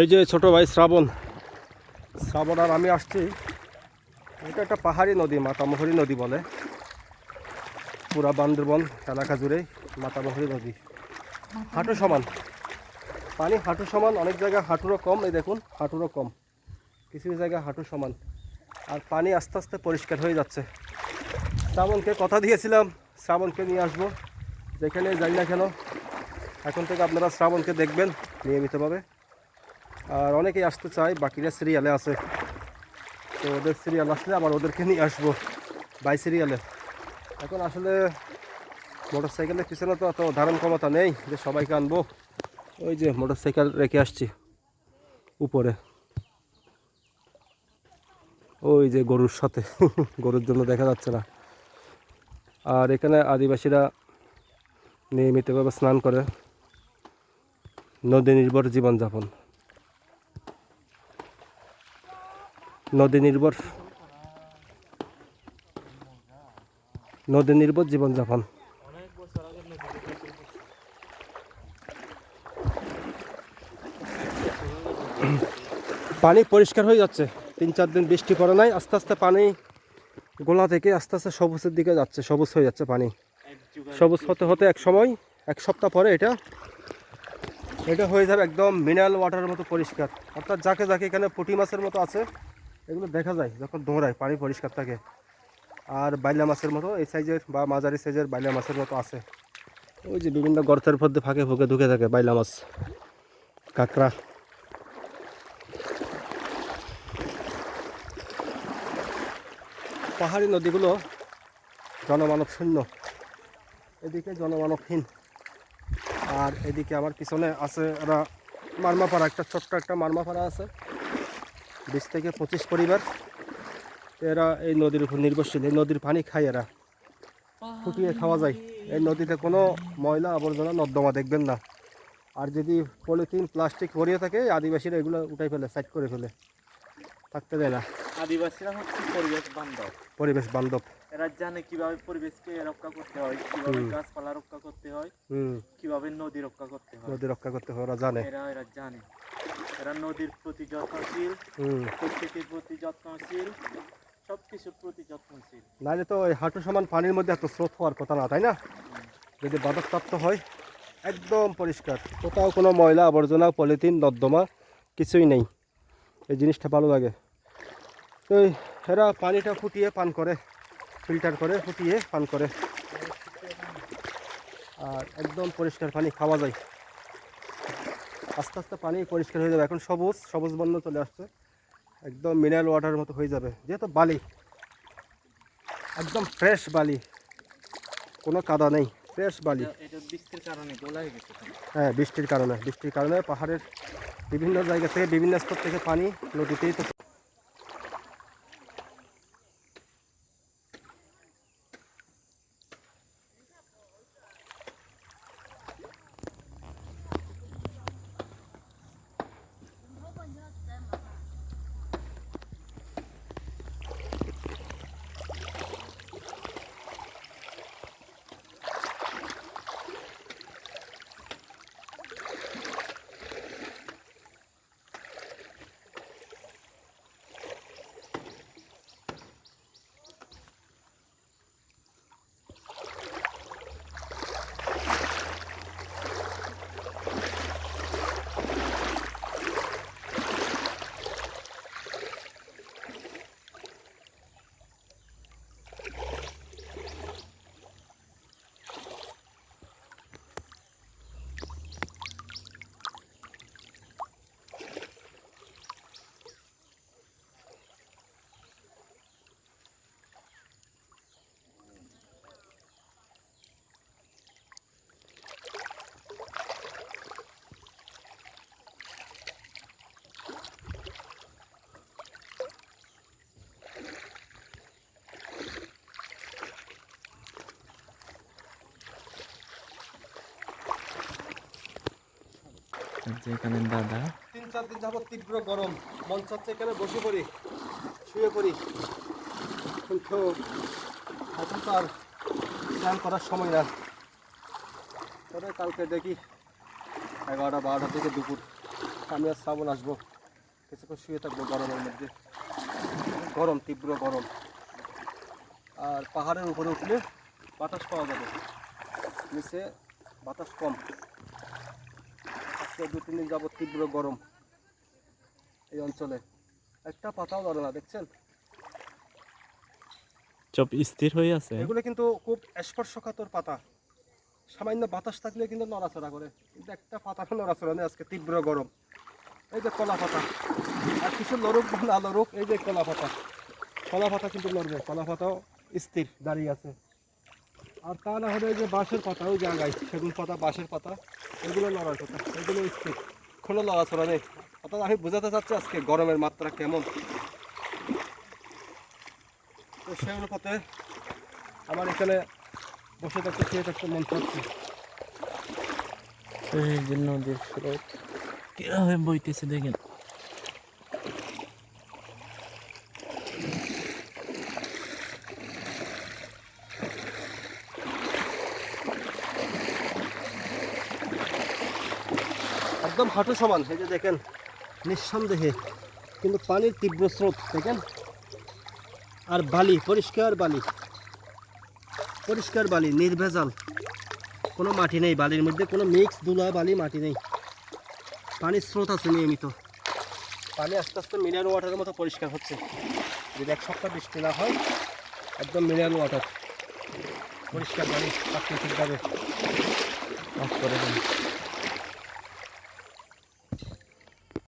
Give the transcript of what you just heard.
এই যে ছোট ভাই শ্রাবণ। শ্রাবণ আর আমি আসছি। এটা একটা পাহাড়ি নদী, মাতামহরি নদী বলে। পুরা বান্দরবন এলাকা জুড়ে মাতামহরি নদী। হাঁটু সমান। পানি হাঁটু সমান, অনেক জায়গায় হাঁটুরও কম, এই দেখুন, হাঁটুরও কম। কিছু কিছু জায়গায় হাঁটু সমান। আর পানি আস্তে আস্তে পরিষ্কার হয়ে যাচ্ছে। শ্রাবণকে কথা দিয়েছিলাম, শ্রাবণকে নিয়ে আসব। যেখানে যাই না কেন, এখন থেকে আপনারা শ্রাবণকে দেখবেন, নিয়মিতভাবে। আর অনেকেই আসতে চায়, বাকিরা সিরিয়ালে আছে। তো ওদের সিরিয়াল আসলে আবার ওদেরকে নিয়ে আসব বাই সিরিয়ালে এখন আসলে মোটর সাইকেলের পিছনে তো অত ধারণ ক্ষমতা নেই, যে সবাইকে আনব। ওই যে মোটর সাইকেল রেখে আসছি উপরে। ওই যে গরুর সাথে, গরুর জন্য দেখা যাচ্ছে না। আর এখানে আদিবাসীরা নিয়মিতভাবে স্নান করে। নদী নির্ভর জীবনযাপন। নদী নির্ভর। নদী নির্ভর জীবনযাপন। পানি পরিষ্কার হয়ে যাচ্ছে। তিন চার দিন বৃষ্টি পড়ে নাই, আস্তে আস্তে পানি গোলা থেকে আস্তে আস্তে সবুজের দিকে যাচ্ছে, সবুজ হয়ে যাচ্ছে পানি। সবুজ হতে হতে এক সময়, এক সপ্তাহ পরে এটা এটা হয়ে যাবে একদম মিনারেল ওয়াটারের মতো পরিষ্কার। অর্থাৎ যাকে যাকে এখানে পুঁটি মাছের মতো আছে এগুলো দেখা যায় যখন দৌড়ায়, পানি পরিষ্কার থাকে। আর বাইলা মাছের মতো, এই সাইজের বা মাঝারি সাইজের বাইলা মাছের মতো আছে। ওই যে বিভিন্ন গর্তের মধ্যে ফাঁকে ফুঁকে ঢুকে থাকে বাইলা মাছ, কাঁকড়া। পাহাড়ি নদীগুলো জনমানব শূন্য। এদিকে জনমানবহীন। আর এদিকে আমার পিছনে আছে এরা মারমাপাড়া, একটা ছোট্ট একটা মারমাপাড়া আছে। বিশ থেকে পঁচিশ পরিবার এরা এই নদীর উপর নির্ভরশীল এই নদীর পানি খায় এরা। ফুটিয়ে খাওয়া যায়। এই নদীতে কোনো ময়লা আবর্জনা নর্দমা দেখবেন না। আর যদি পলিথিন প্লাস্টিক ভরিয়ে থাকে আদিবাসীরা এগুলো উঠাই ফেলে সাইড করে ফেলে। থাকতে দেয় না। আদিবাসীরা হচ্ছে পরিবেশ বান্ধব। পরিবেশ বান্ধব। এরা জানে কীভাবে পরিবেশকে রক্ষা করতে হয় কীভাবে গাছপালা রক্ষা করতে হয় কীভাবে নদী রক্ষা করতে হয়। নদী রক্ষা করতে হয় ওরা জানে। এরা এরা জানে। এরা নদীর প্রতি যত্নশীল প্রকৃতির প্রতি যত্নশীল সবকিছুর প্রতি যত্নশীল। নাহলে তো ওই হাঁটু সমান পানির মধ্যে এত স্রোত হওয়ার কথা না তাই না? যদি বাদকপ্রাপ্ত হয় একদম পরিষ্কার। কোথাও কোনো ময়লা আবর্জনা পলিথিন নর্দমা কিছুই নেই। এই জিনিসটা ভালো লাগে। তো এরা পানিটা ফুটিয়ে পান করে ফিল্টার করে ফুটিয়ে পান করে। আর একদম পরিষ্কার পানি খাওয়া যায়। আস্তে আস্তে পানি পরিষ্কার হয়ে যাবে। এখন সবুজ সবুজ বন্ধ চলে আসছে। একদম মিনারেল ওয়াটারের মতো হয়ে যাবে। যেহেতু বালি একদম ফ্রেশ বালি। কোনো কাদা নেই ফ্রেশ বালি। বৃষ্টির কারণে হ্যাঁ বৃষ্টির কারণে বৃষ্টির কারণে পাহাড়ের বিভিন্ন জায়গা থেকে বিভিন্ন স্তর থেকে পানি নদীতেই তো এখানে দাদা। তিন, চার দিন যাবত তীব্র গরম। মন চাচ্ছে এখানে বসে পড়ি, শুয়ে পড়ি। কিন্তু এখন তো আর স্নান করার সময় না তবে কালকে দেখি এগারোটা, বারোটা থেকে দুপুর। আমি আর শ্রাবণ আসব। কিছুক্ষণ শুয়ে থাকব গরমের মধ্যে। গরম, তীব্র গরম। আর পাহাড়ের উপরে উঠলে বাতাস পাওয়া যাবে। নিচে বাতাস কম। আজকে দু তিন দিন যাবত তীব্র গরম এই অঞ্চলে। একটা পাতাও ধরে না দেখছেন? চপ স্থির হয়ে আছে। এগুলো কিন্তু খুব স্পর্শকাতর পাতা। সামান্য বাতাস থাকলে কিন্তু নড়াচড়া করে। কিন্তু একটা পাতাটা নড়াচড়া নেই আজকে তীব্র গরম। এই যে কলা পাতা। আর কিছু লড়ুক না লড়ুক এই যে কলা পাতা। কলা পাতা কিন্তু লড়বে কলা পাতাও স্থির দাঁড়িয়ে আছে। আর তা না হলে যে বাঁশের পাতা, ওই জায়গায় সেগুন পাতা, বাঁশের পাতা, এগুলো লড়ার কথা এগুলো স্থির কোনো লড়াচড়া নেই। অর্থাৎ আমি বোঝাতে চাচ্ছি আজকে গরমের মাত্রা কেমন। তো সে অনুপাতে আমার এখানে বসে থাকতে শুয়ে থাকতে মন চাচ্ছে এই যে নদীর স্রোত কীভাবে বইতেছে দেখেন। একদম হাঁটু সমান, এই যে দেখেন, নিঃসন্দেহে কিন্তু পানির তীব্র স্রোত, দেখেন? আর বালি, পরিষ্কার বালি পরিষ্কার বালি, নির্ভেজাল। কোনো মাটি নেই, বালির মধ্যে কোনো মিক্স দুলা বালি মাটি নেই। পানির স্রোত আছে নিয়মিত। পানি আস্তে আস্তে মিনারেল ওয়াটারের মতো পরিষ্কার হচ্ছে। যদি এক সপ্তাহ বৃষ্টি না হয়, একদম মিনারেল ওয়াটার পরিষ্কার পানি প্রাকৃতিকভাবে করে দিন